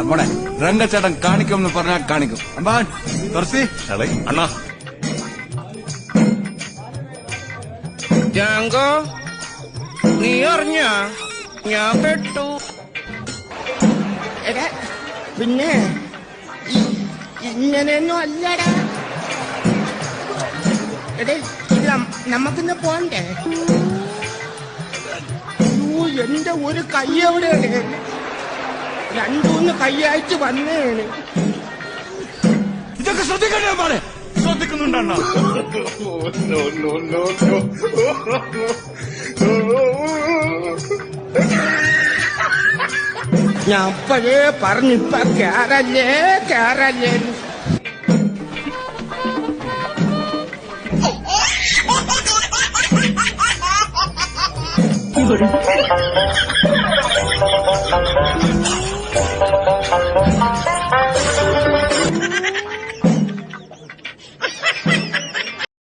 മോനെ രംഗച്ചേട്ടൻ കാണിക്കും എന്ന് പറഞ്ഞാൽ കാണിക്കും. അമ്പാൻ തുറസി അണ്ണാ. ജാങ്കോ നീ അറിഞ്ഞ? ഞാൻ പെട്ടു. എടാ പിന്നെ ഇങ്ങനെയൊന്നും അല്ലടാ. എടേ ഇത് നമുക്കിന്ന് പോണ്ടേ? അയ്യോ, എന്റെ ഒരു കൈ എവിടെയാണ് രണ്ടൂന്ന് കയ്യയച്ച് വന്നേണ്. ഇതൊക്കെ ശ്രദ്ധിക്കണ്ടേ മാറി ശ്രദ്ധിക്കുന്നുണ്ട് ഞാൻ അപ്പഴേ പറഞ്ഞിപ്പ കേറല്ലേ കേറല്ലേ. 有人，Bye.